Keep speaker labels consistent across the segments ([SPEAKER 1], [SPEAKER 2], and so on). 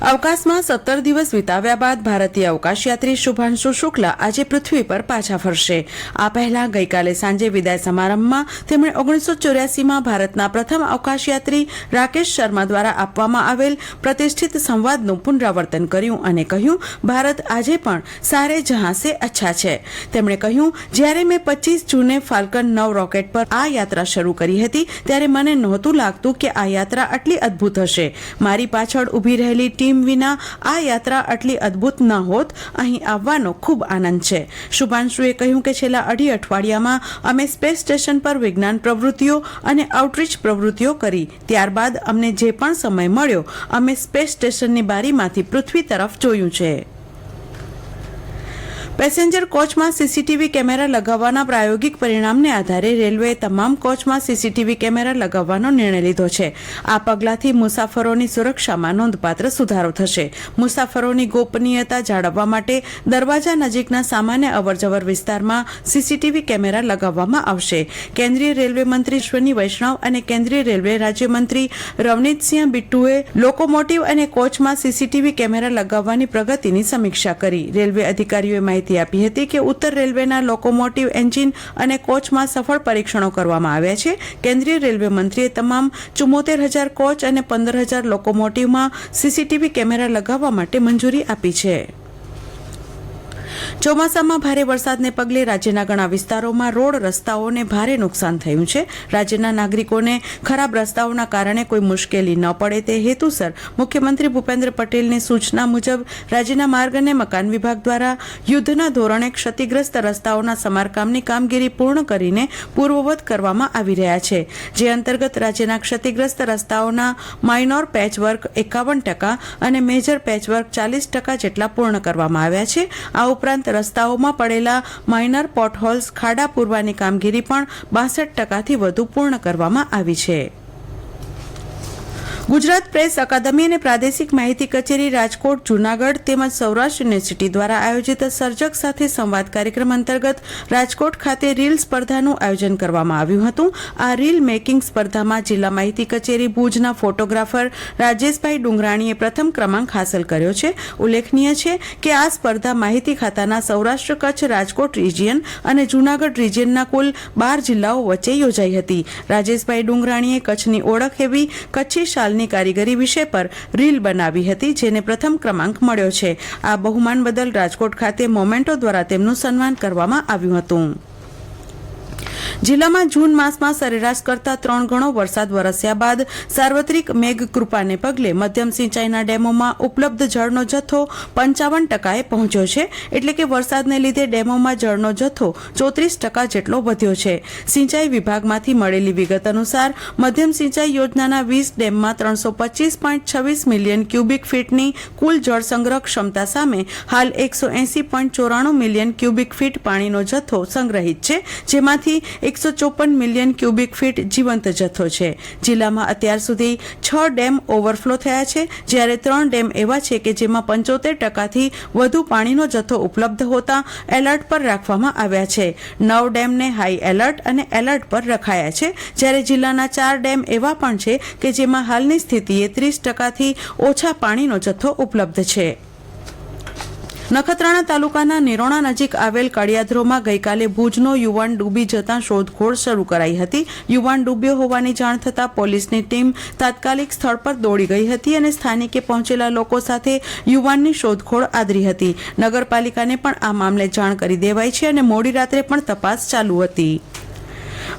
[SPEAKER 1] અવકાશમાં સત્તર દિવસ વિતાવ્યા બાદ ભારતીય અવકાશયાત્રી શુભાંશુ શુક્લા આજે પૃથ્વી પર પાછા ફરશે. આ પહેલા ગઈકાલે સાંજે વિદાય સમારંભમાં તેમણે ઓગણીસો ચોર્યાસીમાં ભારતના પ્રથમ અવકાશયાત્રી રાકેશ શર્મા દ્વારા આપવામાં આવેલ પ્રતિષ્ઠિત સંવાદનું પુનરાવર્તન કર્યું અને કહ્યું, ભારત આજે પણ સારે જહાં સે અચ્છા છે. તેમણે કહ્યું, જ્યારે મેં પચીસ જૂને ફાલ્કન નવ રોકેટ પર આ યાત્રા શરૂ કરી હતી, ત્યારે મને નહોતું લાગતું કે આ યાત્રા આટલી અદ્ભુત હશે. મારી પાછળ ઊભી રહેલી ટીમ વિના આ યાત્રા આટલી અદ્ભુત ન હોત. અહીં આવવાનો ખૂબ આનંદ છે. શુભાંશુએ કહ્યું કે છેલ્લા અઢી અઠવાડિયામાં અમે સ્પેસ સ્ટેશન પર વિજ્ઞાન પ્રવૃત્તિઓ અને આઉટરીચ પ્રવૃત્તિઓ કરી. ત્યારબાદ અમને જે પણ સમય મળ્યો, અમે સ્પેસ સ્ટેશનની બારીમાંથી પૃથ્વી તરફ જોયું છે. પેસેન્જર કોચમાં સીસીટીવી કેમેરા લગાવવાના પ્રાયોગિક પરિણામને આધારે રેલવેએ તમામ કોચમાં સીસીટીવી કેમેરા લગાવવાનો નિર્ણય લીધો છે. આ પગલાંથી મુસાફરોની સુરક્ષામાં નોંધપાત્ર સુધારો થશે. મુસાફરોની ગોપનીયતા જાળવવા માટે દરવાજા નજીકના સામાન્ય અવરજવર વિસ્તારમાં સીસીટીવી કેમેરા લગાવવામાં આવશે. કેન્દ્રીય રેલવે મંત્રી અશ્વની વૈષ્ણવ અને કેન્દ્રીય રેલવે રાજ્યમંત્રી રવનીતસિંહ બિટ્ટુએ લોકોમોટીવ અને કોચમાં સીસીટીવી કેમેરા લગાવવાની પ્રગતિની સમીક્ષા કરી. રેલવે અધિકારીઓએ માહિતી માહિતી આપી હતી કે ઉત્તર રેલવેના લોકોમોટિવ એન્જિન અને કોચમાં સફળ પરીક્ષણો કરવામાં આવ્યા છે. કેન્દ્રીય રેલવે મંત્રીએ તમામ ચુમ્મોતેર હજાર કોચ અને પંદર હજાર લોકોમોટિવમાં સીસીટીવી કેમેરા લગાવવા માટે મંજૂરી આપી છે. ચોમાસામાં ભારે વરસાદને પગલે રાજ્યના ઘણા વિસ્તારોમાં રોડ રસ્તાઓને ભારે નુકસાન થયું છે. રાજ્યના નાગરિકોને ખરાબ રસ્તાઓના કારણે કોઈ મુશ્કેલી ન પડે તે હેતુસર મુખ્યમંત્રી ભૂપેન્દ્ર પટેલની સૂચના મુજબ રાજ્યના માર્ગ અને મકાન વિભાગ દ્વારા યુદ્ધના ધોરણે ક્ષતિગ્રસ્ત રસ્તાઓના સમારકામની કામગીરી પૂર્ણ કરીને પૂર્વવત કરવામાં આવી રહ્યા છે. જે અંતર્ગત રાજ્યના ક્ષતિગ્રસ્ત રસ્તાઓના માઇનોર પેચવર્ક એકાવન ટકા અને મેજર પેચવર્ક ચાલીસ ટકા જેટલા પૂર્ણ કરવામાં આવ્યા છે. આ ઉપરાંત રસ્તાઓમાં પડેલા માઇનર પોટહોલ્સ ખાડા પૂરવાની કામગીરી પણ બાસઠ ટકાથી વધુ પૂર્ણ કરવામાં આવી છે. ગુજરાત પ્રેસ અકાદમી અને પ્રાદેશિક માહિતી કચેરી રાજકોટ, જૂનાગઢ તેમજ સૌરાષ્ટ્ર યુનિવર્સિટી દ્વારા આયોજિત સર્જક સાથે સંવાદ કાર્યક્રમ અંતર્ગત રાજકોટ ખાતે રીલ સ્પર્ધાનું આયોજન કરવામાં આવ્યું હતું. આ રીલ મેકિંગ સ્પર્ધામાં જિલ્લા માહિતી કચેરી ભુજના ફોટોગ્રાફર રાજેશભાઈ ડુંગરાણીએ પ્રથમ ક્રમાંક હાંસલ કર્યો છે. ઉલ્લેખનીય છે કે આ સ્પર્ધા માહિતી ખાતાના સૌરાષ્ટ્ર કચ્છ, રાજકોટ રિજિયન અને જૂનાગઢ રિજિયનના કુલ બાર જિલ્લાઓ વચ્ચે યોજાઈ હતી. રાજેશભાઈ ડુંગરાણીએ કચ્છની ઓળખ એવી કચ્છી શાલ હાલની કારીગરી વિષય પર રીલ બનાવી હતી, જેને પ્રથમ ક્રમાંક મળ્યો છે. આ બહુમાન બદલ રાજકોટ ખાતે મોમેન્ટો દ્વારા તેમનું સન્માન કરવામાં આવ્યું હતું. જિલ્લામાં જૂન માસમાં સરેરાશ કરતા ત્રણ ગણો વરસાદ વરસ્યા બાદ સાર્વત્રિક મેઘ કૃપાને પગલે મધ્યમ સિંચાઈના ડેમોમાં ઉપલબ્ધ જળનો જથ્થો પંચાવન ટકાએ પહોંચ્યો છે. એટલે કે વરસાદને લીધે ડેમોમાં જળનો જથ્થો ચોત્રીસ ટકા જેટલો વધ્યો છે. સિંચાઈ વિભાગમાંથી મળેલી વિગત અનુસાર મધ્યમ સિંચાઈ યોજનાના વીસ ડેમમાં ત્રણસો પચીસ પોઈન્ટ છવ્વીસ મિલિયન ક્યુબિક ફીટની કુલ જળ સંગ્રહ ક્ષમતા સામે હાલ એકસો એસી પોઈન્ટ ચોરાણું મિલિયન ક્યુબિક ફીટ પાણીનો જથ્થો સંગ્રહિત છે. જેમાંથી એકસો ચોપન મિલિયન ક્યુબિક ફીટ જીવંત જથ્થો છે. જિલ્લામાં અત્યાર સુધી છ ડેમ ઓવરફ્લો થયા છે, જ્યારે ત્રણ ડેમ એવા છે કે જેમાં પંચોતેર ટકાથી વધુ પાણીનો જથ્થો ઉપલબ્ધ હોતા એલર્ટ પર રાખવામાં આવ્યા છે. નવ ડેમને હાઈ એલર્ટ અને એલર્ટ પર રખાયા છે, જ્યારે જિલ્લાના ચાર ડેમ એવા પણ છે કે જેમાં હાલની સ્થિતિએ ત્રીસ ટકાથી ઓછા પાણીનો જથ્થો ઉપલબ્ધ છે. નખત્રાણા તાલુકાના નિરોણા નજીક આવેલ કડિયાધ્રોમાં ગઈકાલે ભુજનો યુવાન ડૂબી જતાં શોધખોળ શરૂ કરાઈ હતી. યુવાન ડૂબ્યો હોવાની જાણ થતાં પોલીસની ટીમ તાત્કાલિક સ્થળ પર દોડી ગઈ હતી અને સ્થાનિકે પહોંચેલા લોકો સાથે યુવાનની શોધખોળ આદરી હતી. નગરપાલિકાને પણ આ મામલે જાણ કરી દેવાઈ છે અને મોડી રાત્રે પણ તપાસ ચાલુ હતી.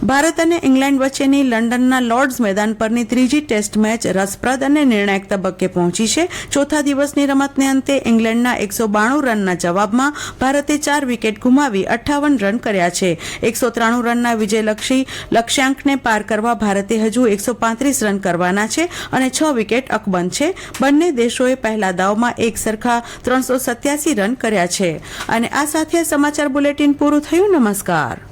[SPEAKER 1] ભારત અને ઇંગ્લેન્ડ વચ્ચેની લંડનના લોર્ડ્સ મેદાન પરની ત્રીજી ટેસ્ટ મેચ રસપ્રદ અને નિર્ણાયક તબક્કે પહોંચી છે. ચોથા દિવસની રમતને અંતે ઇંગ્લેન્ડના એકસો બાણું રનના જવાબમાં ભારતે ચાર વિકેટ ગુમાવી અઠ્ઠાવન રન કર્યા છે. એકસો ત્રાણું રનના વિજયલક્ષી લક્ષ્યાંકને પાર કરવા ભારતે હજુ એકસો પાંત્રીસ રન કરવાના છે અને છ વિકેટ અકબંધ છે. બંને દેશોએ પહેલા દાવમાં એક સરખા ત્રણસો સત્યાસી રન કર્યા છે. અને આ સાથે સમાચાર બુલેટિન પૂરું થયું. નમસ્કાર.